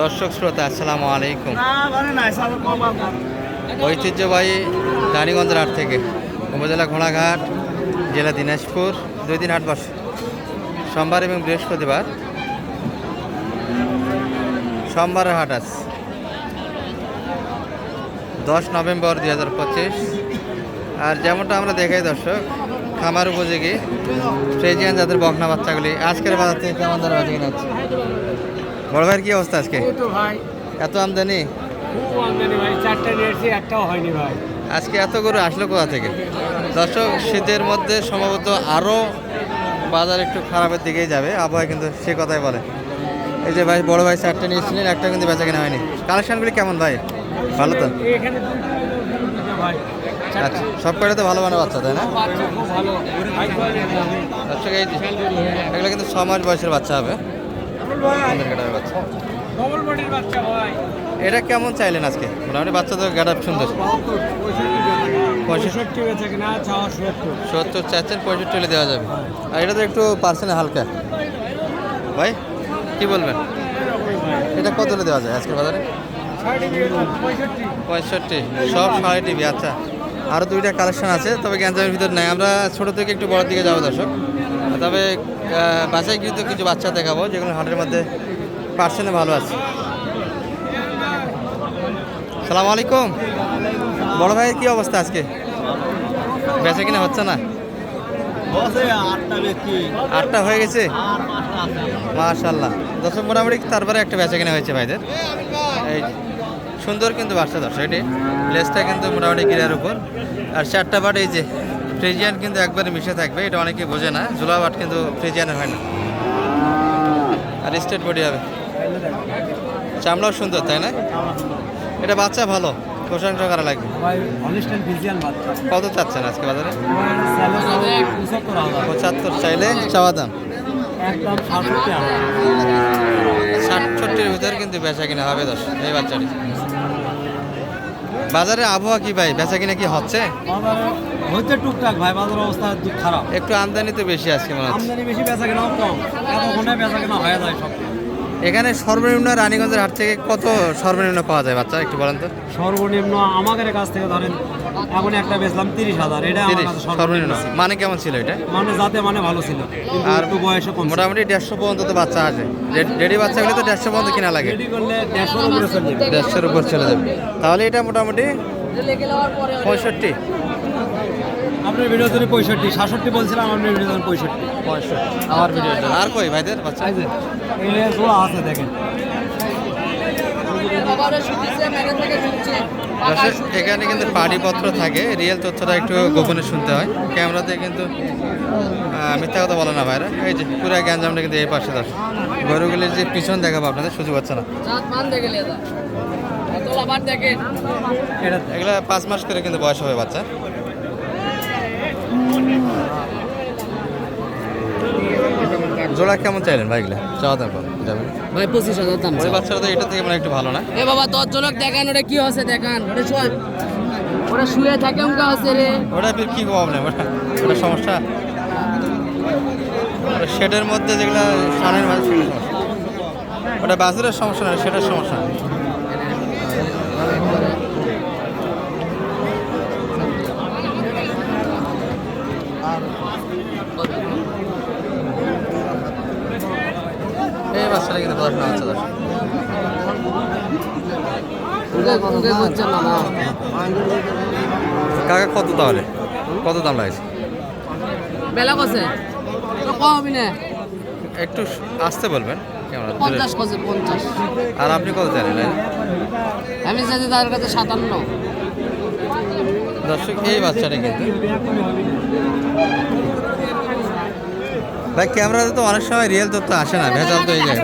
দর্শক শ্রোতা আসসালামু আলাইকুম। ঐতিহ্যবাহী রানীগঞ্জের হাট থেকে উপজেলা ঘোড়াঘাট জেলা দিনাজপুর দুই দিন হাট বসে সোমবার এবং বৃহস্পতিবার সোমবারের হাট আছে দশ নভেম্বর দুই হাজার পঁচিশ। আর যেমনটা আমরা দেখাই দর্শক খামার উপযোগী ফ্রেজিয়ান যাদের বকনা বাচ্চাগুলি আজকের বাজার থেকে কেমন ধরে বাচ্চা কিনা হচ্ছে? বড় ভাইয়ের কি অবস্থা আজকে? তো ভাই। এত আমদানি? খুব আমদানি ভাই চারটা নিয়েছি একটাও হয়নি ভাই। আজকে এত গরু আসলো কোথা থেকে? দর্শক শীতের মধ্যে সম্ভবত আরও বাজার একটু খারাপের দিকেই যাবে। আবহাওয়া কিন্তু সে কথাই বলে। এই যে ভাই বড় ভাই চারটে নিয়েছিলেন একটা কিন্তু বেচা কেনা হয়নি। কালেকশনগুলি কেমন ভাই? ভালো তো? আচ্ছা সব কটা তো ভালো ভালো বাচ্চা তাই না? দর্শক এই এগুলো কিন্তু ছ মাস বয়সের বাচ্চা হবে। এটা কেমন চাইলেন আজকে? মোটামুটি বাচ্চা তো গাটা সুন্দর। সত্তর। চাচ্ছেন পঁয়ষট্টি হলে দেওয়া যাবে। আর এটা তো একটু পার্সেন্ট হালকা। ভাই কি বলবেন? এটা কত হলে দেওয়া যায় আজকের বাজারে? পঁয়ষট্টি। সব সাড়ে টিভি আচ্ছা। আরও দুইটা কালেকশন আছে তবে গ্যাঞ্জামের ভিতর নাই। আমরা ছোটো থেকে একটু বড়োর দিকে যাব দর্শক। তবে কিন্তু কিছু বাচ্চা দেখাবো, যেগুলো হাটের মধ্যে পার্সেন্টে ভালো আছে। সালাম আলাইকুম। বড় ভাইয়ের কী অবস্থা আজকে? বেচা কিনা হচ্ছে না? আটটা হয়ে গেছে? মাশাল্লাহ দর্শক, মোটামুটি তারপরে একটা বেচা কেনা হয়েছে ভাইদের। এই সুন্দর কিন্তু বাচ্চা দর্শক, এটি। লেসটা কিন্তু মোটামুটি গিরার উপর। আর চারটা বাট এই যে ফ্রিজিয়ান কিন্তু একবারে মিশে থাকবে, এটা অনেকে বোঝে না। জোলা বাট কিন্তু ফ্রিজিয়ানের হয় না। আর স্টেট বডি হবে। চামড়াও সুন্দর, তাই না? এটা বাচ্চা ভালো, প্রশংসা করা লাগবে। কত চাচ্ছেন আজকে বাজারে? পঁচাত্তর চাইলে চাওয়া দাম। ষাটষট্টির ভিতরে কিন্তু বেচা কিনা হবে দশ, এই বাচ্চাটি। বাজারে আবহাওয়া কি ভাই? বেচা কিনা কি হচ্ছে? হচ্ছে টুকটাক ভাই বাজার অবস্থা খারাপ। একটু আমদানি তো বেশি আজকে মনে হচ্ছে। আমদানি বেশি বেচা কেনাও কম এতক্ষণে বেচা কেনা হয়ে যায় সব। এখানে সর্বনিম্ন রানীগঞ্জের হাট থেকে কত সর্বনিম্ন পাওয়া যায় বাচ্চা একটু বলেন তো? সর্বনিম্ন আমাদের কাছ থেকে ধরেন এখন একটা বেচলাম তিরিশ হাজার এটা সর্বনিম্ন মানে কেমন ছিল এটা? মানে যাতে মানে ভালো ছিল আর একটু বয়সে কম মোটামুটি দেড়শো পর্যন্ত তো বাচ্চা আছে। রেডি বাচ্চাগুলো তো দেড়শো পর্যন্ত কিনা লাগে। করলে দেড়শোর উপরে চলে দেড়শোর উপর চলে যাবে। তাহলে এটা মোটামুটি পঁয়ষট্টি। আপনার ভিডিও ধরে পঁয়ষট্টি সাতষট্টি বলছিলাম আপনার ভিডিও ধরে পঁয়ষট্টি। পঁয়ষট্টি আমার ভিডিও আর কই ভাইদের বাচ্চা? এগুলো আছে দেখেন। এখানে কিন্তু পাড়িপত্র থাকে রিয়েল তথ্যটা একটু গোপনে শুনতে হয়। ক্যামেরাতে কিন্তু মিথ্যা কথা বলে না ভাইরা। এই যে পুরো গ্যাঞ্জামটা কিন্তু এই পাশে দর্শক। গরুগুলির যে পিছন দেখাবো আপনাদের সুযোগ হচ্ছে না। এগুলো পাঁচ মাস করে কিন্তু বয়স হবে বাচ্চা। জোড়া কেমন চাইলেন ভাইগুলো চাওয়া দাম কত? যাবে ভাই পঁচিশ হাজার দাম ওই বাচ্চারা তো এটা থেকে মানে একটু ভালো না? এ বাবা দশ জনক দেখান ওটা কি হচ্ছে দেখান? ওটা শুয়ে ওটা শুয়ে থাকে উনকা হচ্ছে রে। ওটা ফির কি প্রবলেম ওটা ওটা সমস্যা? ওটা শেডের মধ্যে যেগুলো সানের মাঝে সমস্যা। ওটা বাজারের সমস্যা না সেটার সমস্যা? বাচ্চাটা কিন্তু পড়াশোনা হচ্ছে কাকা কত তাহলে? কত দাম লাগছে? বেলা কছে? তো কম হবি না। একটু আসতে বলবেন কেমন পঞ্চাশ কছে পঞ্চাশ। আর আপনি কত জানেন আমি জানি তার কাছে সাতান্ন। দর্শক এই বাচ্চাটা কিন্তু ভাই ক্যামেরাতে তো অনেক সময় রিয়েল তথ্য আসে না ভেজাল তো এই যায়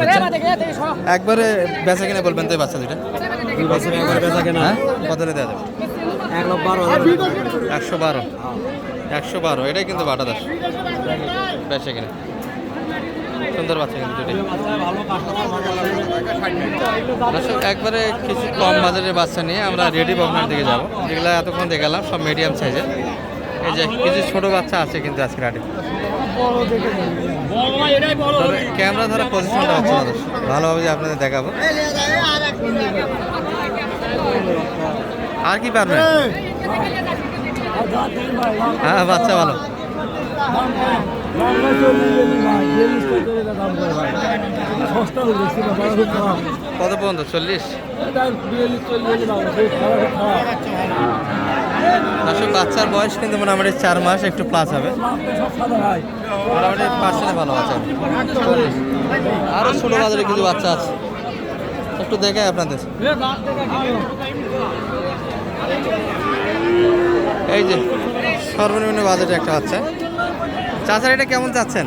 একবারে বেচা কিনে বলবেন তো এই বাচ্চা দুটা দুই বছরে একবার বেচা কেনা। কত হলে দেওয়া যাবে? এক বারো একশো বারো। একশো বারো এটাই কিন্তু বাটা দাস। বেচা কিনে। সুন্দর বাচ্চা কিন্তু একবারে কিছু কম বাজারের বাচ্চা নিয়ে আমরা রেডি বকনার দিকে যাব। যেগুলো এতক্ষণ দেখালাম সব মিডিয়াম সাইজের এই যে কিছু ছোটো বাচ্চা আছে কিন্তু আজকে ক্যামেরা ধরা পজিশনটা হচ্ছে ভালোভাবে আপনাদের দেখাবো। আর কি পারবেন? হ্যাঁ বাচ্চা ভালো। কত পর্যন্ত? চল্লিশ? দর্শক বাচ্চার বয়স কিন্তু মোটামুটি চার মাস একটু প্লাস হবে। মোটামুটি পার্সেন্টে ভালো আছে। আরও ছোটো বাজারে কিছু বাচ্চা আছে। একটু দেখে আপনাদের। এই যে সর্বনিম্ন বাজেটে একটা বাচ্চা। চাচার এটা কেমন চাচ্ছেন?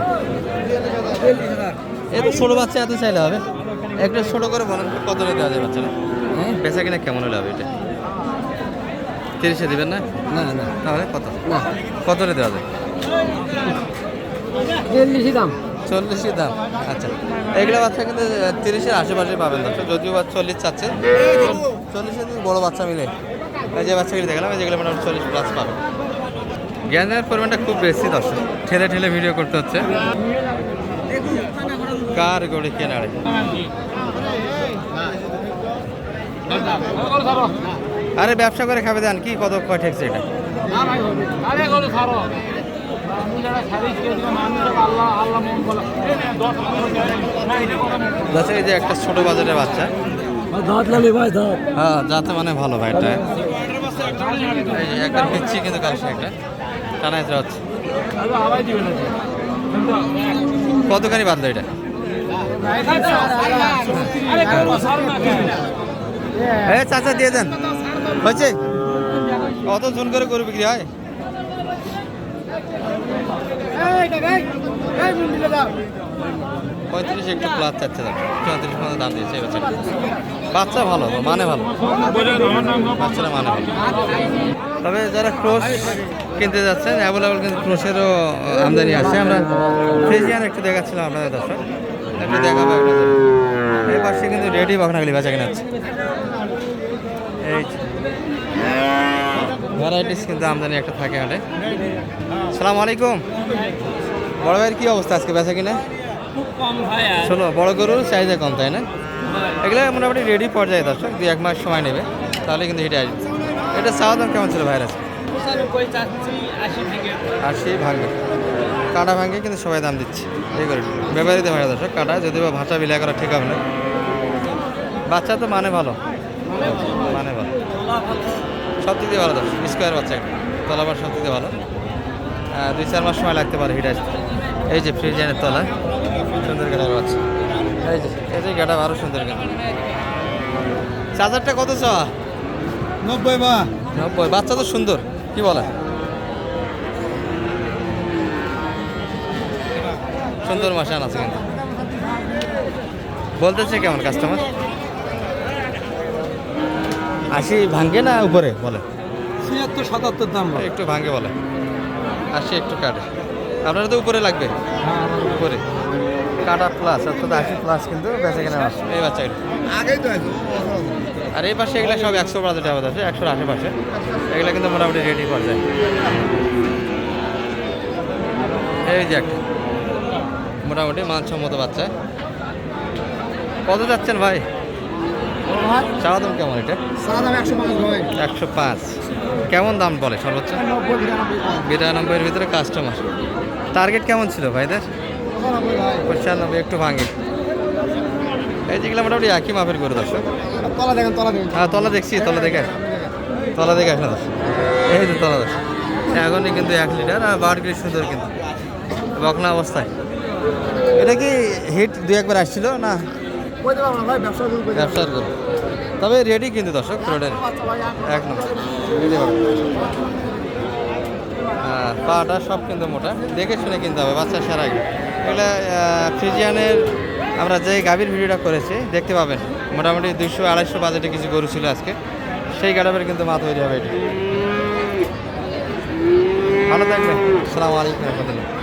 এত ছোটো বাচ্চা এত চাইলে হবে। একটু ছোটো করে বলেন কত দেওয়া যায় বাচ্চারা বেচা কিনা কেমন হলে হবে এটা? তিরিশে দেবেন না? না না। তাহলে কত? না। কতটা দেওয়া যায়? চল্লিশই দাম। চল্লিশই দাম। আচ্ছা। এগুলো বাচ্চা কিন্তু তিরিশের আশেপাশে পাবেন দর্শক। যদিও বা চল্লিশ চাচ্ছে। চল্লিশের দিন বড় বাচ্চা মিলে। এই যে বাচ্চাগুলি দেখলাম এই যেগুলো মোটামুটি চল্লিশ প্লাস পাবে। জ্ঞানের পরিমাণটা খুব বেশি দর্শক। ঠেলে ঠেলে ভিডিও করতে হচ্ছে। কার গড়ি কেনারে? আরে ব্যবসা করে খাবে দেন কি কত কয় ঠেকছে এটা এই যে একটা ছোট বাজারের বাচ্চা হ্যাঁ যাতে মানে ভালো ভাই এটা এই একটা পিচ্ছি কিন্তু কালেকশন একটা টানা হচ্ছে কতখানি বাঁধলো এটা চাচা দিয়ে দেন হয়েছে? কত জন করে গরু বিক্রি হয়? পঁয়ত্রিশ একটু প্লাস চাচ্ছে দাম চৌত্রিশ দাম দিয়েছে বাচ্চাটা বাচ্চা ভালো মানে ভালো। বাচ্চারা মানে ভালো। তবে যারা ক্রোশ কিনতে যাচ্ছেন অ্যাভেলেবল কিন্তু ক্রোশেরও আমদানি আছে। আমরা ফ্রিজিয়ান একটু দেখাচ্ছিলাম আপনাদের দর্শক। একটু দেখাবো আপনাদের। এই পাশে কিন্তু রেডি বখনাগুলি বেচা কিনা আছে এই ভ্যারাইটিস কিন্তু আমদানি একটা থাকে হাটে সালাম আলাইকুম। বড় ভাইয়ের কি অবস্থা আজকে? বেচা কিনা? শোনো বড় গরুর চাহিদা কম তাই না? এগুলো মোটামুটি রেডি পর্যায়ে দর্শক দুই এক মাস সময় নেবে তাহলে কিন্তু এটা আসবে। এটা চাওয়া দাম কেমন ছিল ভাইরাস আশি ভাঙবে কাটা ভাঙে কিন্তু সবাই দাম দিচ্ছে। এই করে ব্যাপারীতে ভাই দর্শক কাটা যদি বা ভাষা বিলিয়া করা ঠিক হবে না। বাচ্চা তো মানে ভালো। মানে ভালো। সব দিক দিয়ে ভালো দর্শক স্কোয়ার বাচ্চা একটা। তলাবার সব দিক দিয়ে ভালো। দুই চার মাস সময় লাগতে পারে হিট আসতে। এই যে ফ্রিজিয়ানের তলা। সুন্দর গাড়া বাচ্চা। এই যে এই যে গাড়া আরও সুন্দর গাড়া চার্জারটা কত চাওয়া? নব্বই বা নব্বই। বাচ্চা তো সুন্দর। কি বলে? সুন্দর মাসান আছে কিন্তু। বলতেছে কেমন কাস্টমার আশি ভাঙ্গে না উপরে বলে? ছিয়াত্তর সাতাত্তর দাম ভাই একটু ভাঙ্গে বলে। আশি একটু কাটে। আপনারা তো উপরে লাগবে? উপরে। কাটা প্লাস অর্থাৎ আশি প্লাস কিন্তু বেঁচে কেনা এই বাচ্চাগুলো আগেই তো আর এই পাশে এগুলো সব একশো বাজার টাকা আছে একশোর আশেপাশে। এগুলো কিন্তু মোটামুটি রেডি করা যায়। এই যে একটা। মোটামুটি মানসম্মত বাচ্চা। কত যাচ্ছেন ভাই? চাওয়া দাম কেমন এটা? একশো পাঁচ কেমন দাম বলে সর্বোচ্চ? নব্বই বিরানব্বই। বিরানব্বইয়ের ভিতরে কাস্টমার টার্গেট কেমন ছিল ভাইদের? পঁচানব্বই একটু ভাঙে। এই যেগুলো মোটামুটি একই মাপের করে দর্শক। তলা দেখেন তলা দেখেন। হ্যাঁ তলা দেখছি তলা দেখে। তলা দেখে আসলে দশ এই তো তলা দশ এখনই কিন্তু এক লিটার আর বারগুলি সুন্দর কিন্তু। বকনা অবস্থায়। এটা কি হিট দু একবার আসছিল না? ব্যবসার তবে রেডি কিন্তু দর্শক রোডের এক নম্বর। হ্যাঁ পাটা সব কিন্তু মোটা। দেখে শুনে কিনতে হবে বাচ্চা সারা এগুলো। ফ্রিজিয়ানের আমরা যে গাভীর ভিডিওটা করেছি দেখতে পাবেন। মোটামুটি দুশো আড়াইশো বাজেটে কিছু গরু ছিল আজকে। সেই গাড়াবের কিন্তু মা তৈরি হবে এটা। ভালো থাকবেন। সালাম আলাইকুম রহমতুল্লাহ।